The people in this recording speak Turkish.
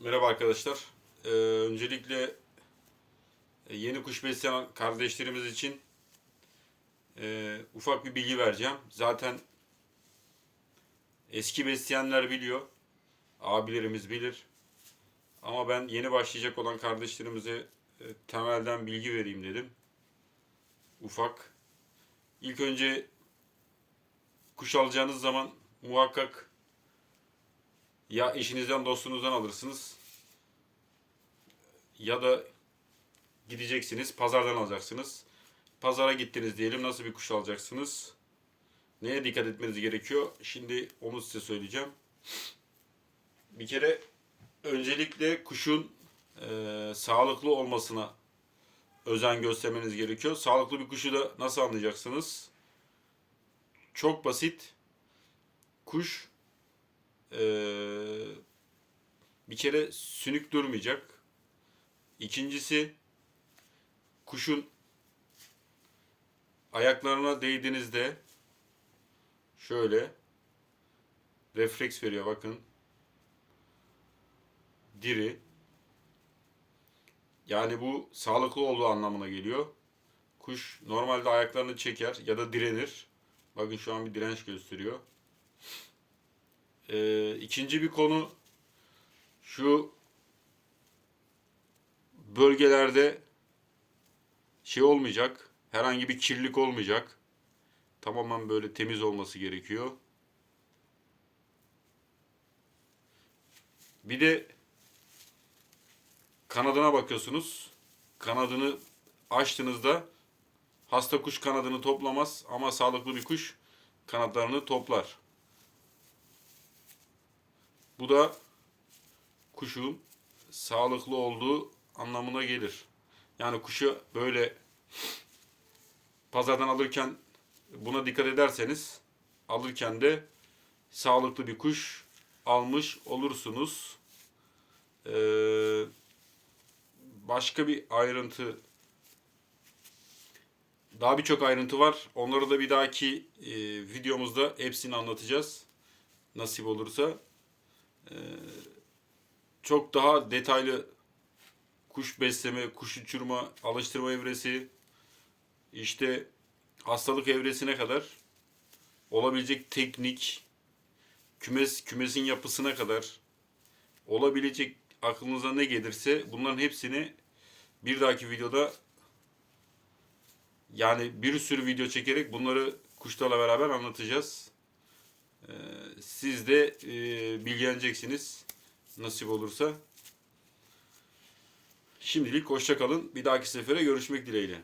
Merhaba arkadaşlar. Ee, öncelikle e, yeni kuş besleyen kardeşlerimiz için e, ufak bir bilgi vereceğim. Zaten eski besleyenler biliyor. Abilerimiz bilir. Ama ben yeni başlayacak olan kardeşlerimize e, temelden bilgi vereyim dedim. Ufak. İlk önce kuş alacağınız zaman muhakkak ya eşinizden dostunuzdan alırsınız ya da gideceksiniz pazardan alacaksınız. Pazara gittiniz diyelim nasıl bir kuş alacaksınız? Neye dikkat etmeniz gerekiyor? Şimdi onu size söyleyeceğim. Bir kere öncelikle kuşun e, sağlıklı olmasına özen göstermeniz gerekiyor. Sağlıklı bir kuşu da nasıl anlayacaksınız? Çok basit. Kuş ee, bir kere sünük durmayacak. İkincisi kuşun ayaklarına değdiğinizde şöyle refleks veriyor bakın. Diri. Yani bu sağlıklı olduğu anlamına geliyor. Kuş normalde ayaklarını çeker ya da direnir. Bakın şu an bir direnç gösteriyor. Ee, ikinci bir konu şu bölgelerde şey olmayacak. Herhangi bir kirlilik olmayacak. Tamamen böyle temiz olması gerekiyor. Bir de kanadına bakıyorsunuz. Kanadını açtığınızda hasta kuş kanadını toplamaz ama sağlıklı bir kuş kanatlarını toplar. Bu da kuşun sağlıklı olduğu anlamına gelir. Yani kuşu böyle pazardan alırken buna dikkat ederseniz alırken de sağlıklı bir kuş almış olursunuz. Ee, başka bir ayrıntı daha birçok ayrıntı var. Onları da bir dahaki e, videomuzda hepsini anlatacağız. Nasip olursa. Ee, çok daha detaylı kuş besleme, kuş uçurma, alıştırma evresi, işte hastalık evresine kadar olabilecek teknik, kümes kümesin yapısına kadar olabilecek aklınıza ne gelirse bunların hepsini bir dahaki videoda yani bir sürü video çekerek bunları kuşlarla beraber anlatacağız. Ee, siz de e, bilgileneceksiniz nasip olursa. Şimdilik hoşça kalın. Bir dahaki sefere görüşmek dileğiyle.